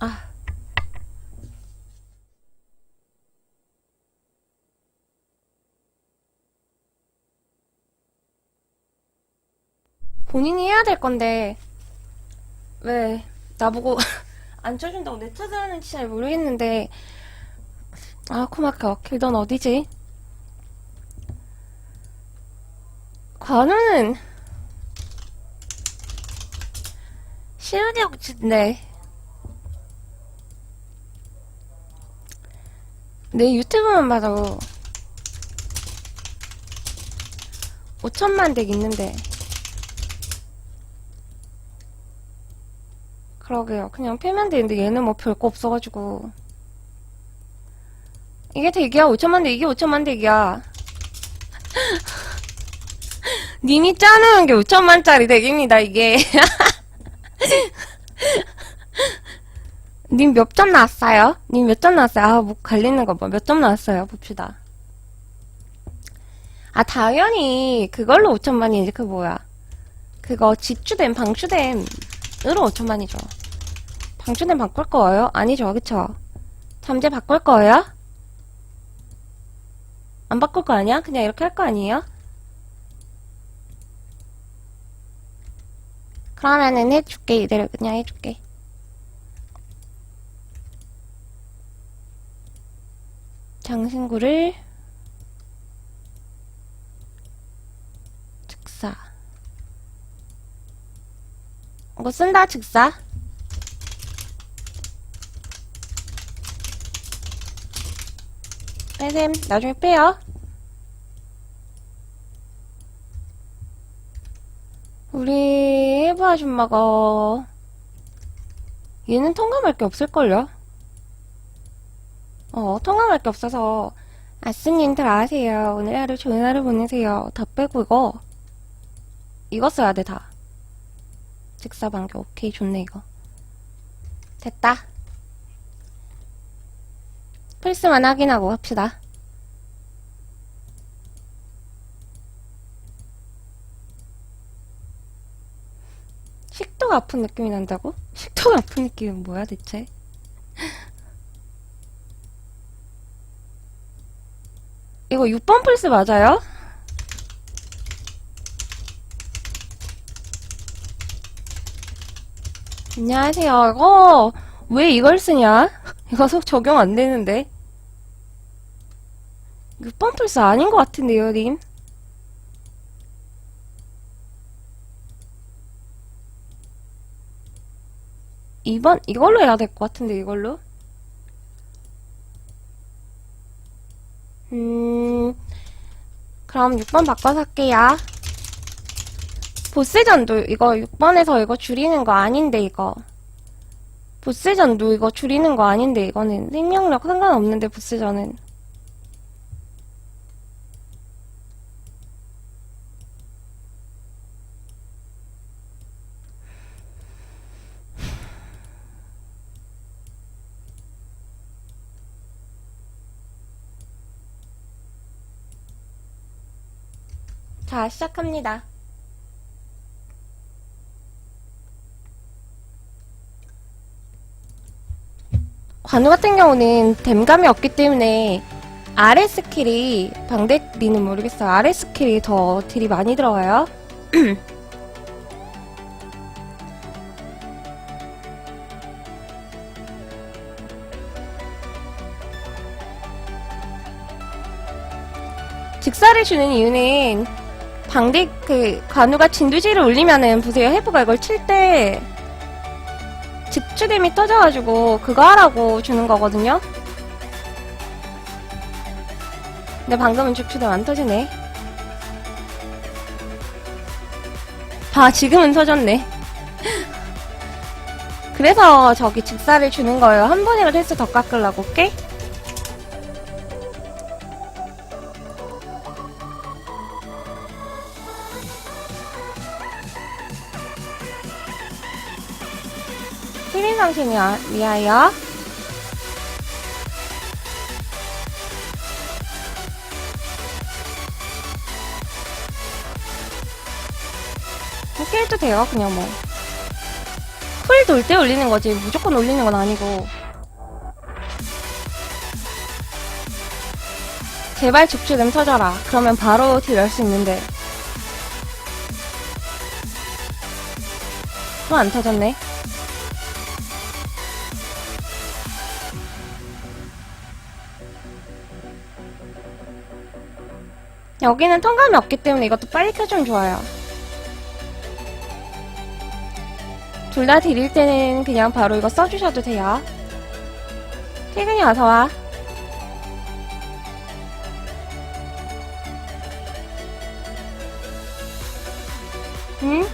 아. 본인이 해야 될 건데, 왜, 나보고 안 쳐준다고 내 탓을 하는지 잘 모르겠는데, 아, 코마카, 길던 어디지? 관우는, 시은이 억지인데, 내 유튜브만 봐도 5천만 덱 있는데. 그러게요. 그냥 패면 되는데 얘는 뭐 별거 없어가지고. 이게 덱이야? 5천만 덱 이게 5천만 덱이야. 님이 짜놓은 게 5천만짜리 덱입니다 이게 님 몇 점 나왔어요? 님 몇 점 나왔어요? 아, 뭐 갈리는 거 뭐 몇 점 나왔어요? 봅시다. 아, 당연히 그걸로 5천만이지. 그 뭐야. 그거 집주댐, 방주댐으로 5천만이죠. 방주댐 바꿀 거예요? 아니죠, 그쵸? 잠재 바꿀 거예요? 안 바꿀 거 아니야? 그냥 이렇게 할 거 아니에요? 그러면은 해줄게. 이대로 그냥 해줄게. 장신구를 즉사. 이거 쓴다 즉사? 빼셈. 나중에 빼요. 우리 해부 아줌마가 얘는 통감할 게 없을걸요? 어, 통화할 게 없어서 아스님 들어가세요. 오늘 하루 좋은 하루 보내세요. 다 빼고 이거 이거 써야 돼 다. 직사방교 오케이 좋네 이거. 됐다. 플스만 확인하고 합시다. 식도가 아픈 느낌이 난다고? 식도가 아픈 느낌은 뭐야 대체? 이거 6번 플스 맞아요? 안녕하세요. 이거 왜 이걸 쓰냐? 이거 속 적용 안 되는데. 6번 플스 아닌 것 같은데요, 님? 이번 이걸로 해야 될 것 같은데 이걸로? 음, 그럼 6번 바꿔서 할게요. 보스전도 이거 6번에서 이거 줄이는 거 아닌데 이거. 보스전도 이거 줄이는 거 아닌데 이거는 생명력 상관없는데 보스전은. 자, 시작합니다. 관우 같은 경우는 댐감이 없기 때문에 아래 스킬이 방대리는 모르겠어요. 아래 스킬이 더 딜이 많이 들어가요. 직사를 주는 이유는 방대 그 관우가 진두지를 올리면은 보세요 해부가 이걸 칠때 직추댐이 터져가지고 그거 하라고 주는 거거든요. 근데 방금은 직추댐 안 터지네. 봐 지금은 터졌네. 그래서 저기 직사를 주는 거예요. 한 번이라도 횟수 더 깎으려고, 오 상신이 위하여 깰도 돼요 그냥 뭐풀힐돌때 올리는 거지. 무조건 올리는 건 아니고. 제발 죽지 좀 터져라. 그러면 바로 딜 열 수 있는데. 또 안 터졌네. 여기는 턴감이 없기 때문에 이것도 빨리 켜주면 좋아요. 둘 다 드릴 때는 그냥 바로 이거 써주셔도 돼요. 퇴근이 어서와. 응?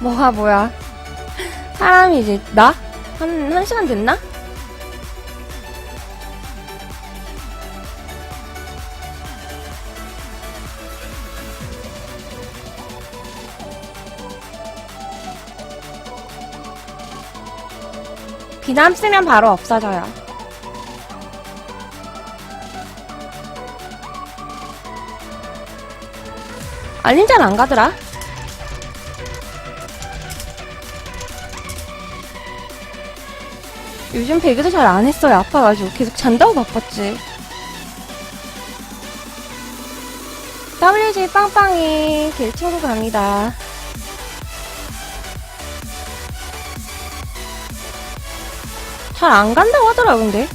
뭐가 뭐야? 사람이 이제 나? 한, 한 시간 됐나? 비남 쓰면 바로 없어져요. 알림 잘안 가더라. 요즘 배그도 잘 안 했어요. 아파가지고 계속 잔다고 바빴지. WG 빵빵이 길 친구 갑니다. 잘 안 간다고 하더라, 근데.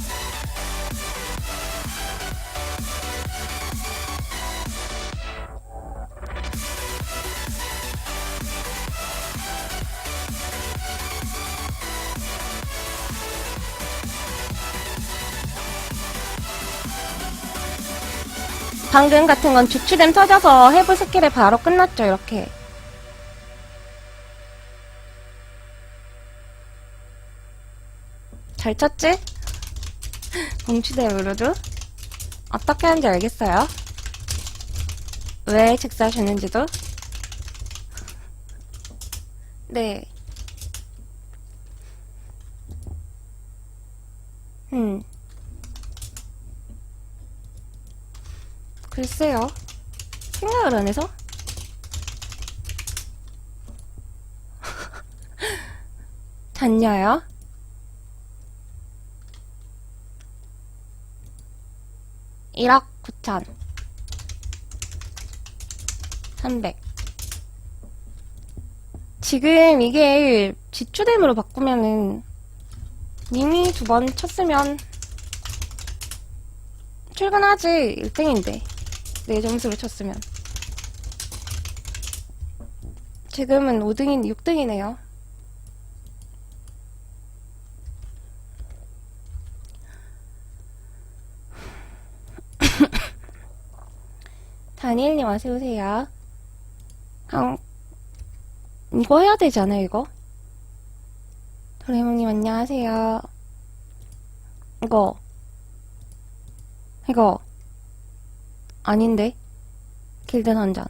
방금 같은 건 주추댐 터져서 해부 스킬에 바로 끝났죠, 이렇게. 잘 쳤지? 봉추댐으로도? 어떻게 하는지 알겠어요? 왜 즉사 주는지도? 네. 음. 글쎄요. 생각을 안 해서? 잤냐요? 일억 9천. 300. 지금 이게 지추댐으로 바꾸면은 님이 두 번 쳤으면 출근하지 1등인데 내 점수로 쳤으면 지금은 5등인 6등이네요 다니엘님 어서 오세요? 강 이거 해야 되지 않아요 이거? 도레몽님 안녕하세요. 이거. 이거. 아닌데? 길드 한잔.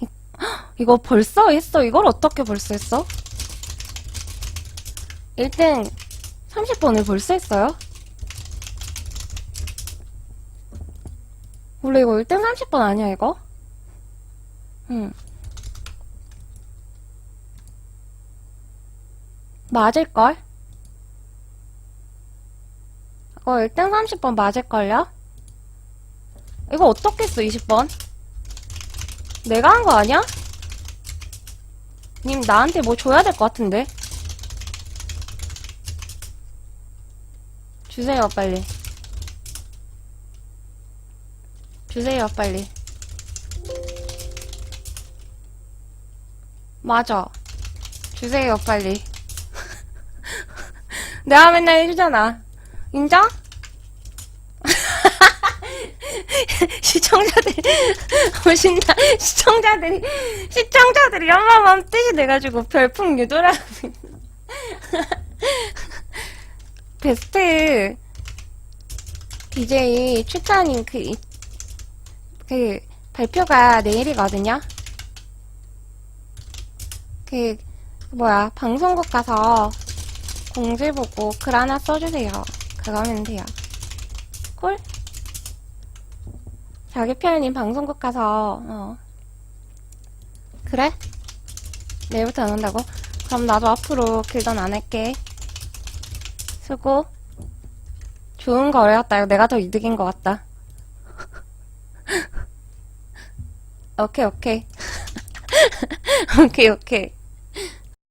이거 벌써 했어? 이걸 어떻게 벌써 했어? 1등 30번을 벌써 했어요? 원래 이거 1등 30번 아니야 이거? 응 맞을걸? 이거 1등 30번 맞을걸요? 이거 어떻게 써, 20번? 내가 한 거 아니야? 님, 나한테 뭐 줘야 될 것 같은데? 주세요, 빨리. 주세요, 빨리. 맞아. 주세요, 빨리. 내가 맨날 해주잖아. 인정? 시청자들이 오신다. 시청자들이 시청자들이 연마맘 뜻이 돼가지고 별풍 유도라고 베스트 추천인 그, 이- 그 발표가 내일이거든요. 그 뭐야 방송국 가서 공지 보고 글 하나 써주세요. 그거면 돼요. 콜? 자기 표현님 방송국 가서, 어. 그래? 내일부터 안 한다고? 그럼 나도 앞으로 길던 안 할게. 수고. 좋은 거래였다. 내가 더 이득인 것 같다. Ok, ok. ok, ok.